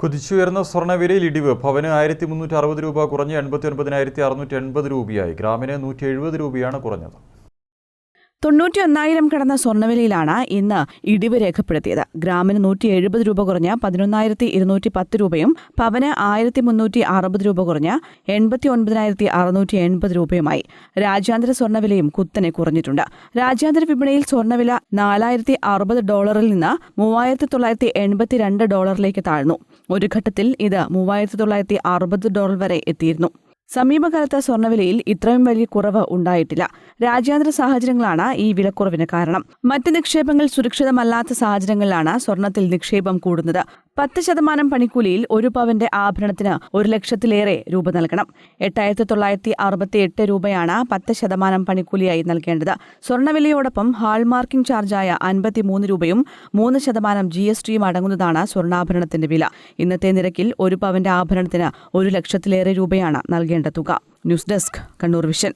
കുതിച്ചുയർന്ന സ്വർണവിലയിൽ ഇടിവ്. ഭവന് ആയിരത്തി മുന്നൂറ്റി അറുപത് രൂപ കുറഞ്ഞ് എൺപത്തി ഒൻപതിനായിരത്തി അറുന്നൂറ്റി എൺപത് രൂപയായി. ഗ്രാമിന് നൂറ്റി എഴുപത് രൂപയാണ് കുറഞ്ഞത്. തൊണ്ണൂറ്റി ഒന്നായിരം കടന്ന സ്വർണവിലയിലാണ് ഇന്ന് ഇടിവ് രേഖപ്പെടുത്തിയത്. ഗ്രാമിന് നൂറ്റി എഴുപത് രൂപ കുറഞ്ഞ പതിനൊന്നായിരത്തി ഇരുന്നൂറ്റി പത്ത് രൂപയും പവന് ആയിരത്തി മുന്നൂറ്റി അറുപത് രൂപ കുറഞ്ഞ എൺപത്തി ഒൻപതിനായിരത്തി അറുന്നൂറ്റി എൺപത് രൂപയുമായി. രാജ്യാന്തര സ്വർണവിലയും കുത്തനെ കുറഞ്ഞിട്ടുണ്ട്. രാജ്യാന്തര വിപണിയിൽ സ്വർണവില നാലായിരത്തി അറുപത് ഡോളറിൽ നിന്ന് മൂവായിരത്തി തൊള്ളായിരത്തി എൺപത്തിരണ്ട് ഡോളറിലേക്ക് താഴ്ന്നു. ഒരു ഘട്ടത്തിൽ ഇത് മൂവായിരത്തി തൊള്ളായിരത്തി അറുപത് ഡോളർ വരെ എത്തിയിരുന്നു. സമീപകാലത്ത് സ്വർണവിലയിൽ ഇത്രയും വലിയ കുറവ് ഉണ്ടായിട്ടില്ല. രാജ്യാന്തര സാഹചര്യങ്ങളാണ് ഈ വിലക്കുറവിന് കാരണം. മറ്റ് നിക്ഷേപങ്ങൾ സുരക്ഷിതമല്ലാത്ത സാഹചര്യങ്ങളിലാണ് സ്വർണത്തിൽ നിക്ഷേപം കൂടുന്നത്. പത്ത് ശതമാനം പണിക്കൂലിയിൽ ഒരു പവന്റെ ആഭരണത്തിന് ഒരു ലക്ഷത്തിലേറെ രൂപ നൽകണം. എട്ടായിരത്തി തൊള്ളായിരത്തി അറുപത്തി എട്ട് രൂപയാണ് പത്ത് ശതമാനം പണിക്കൂലിയായി നൽകേണ്ടത്. സ്വർണവിലയോടൊപ്പം ഹാൾമാർക്കിംഗ് ചാർജായ അൻപത്തിമൂന്ന് രൂപയും മൂന്ന് ശതമാനം ജി എസ് ടിയും അടങ്ങുന്നതാണ് സ്വർണാഭരണത്തിന്റെ വില. ഇന്നത്തെ നിരക്കിൽ ഒരു പവന്റെ ആഭരണത്തിന് ഒരു ലക്ഷത്തിലേറെ രൂപയാണ് നൽകേണ്ട തുക. News desk Kannur vision.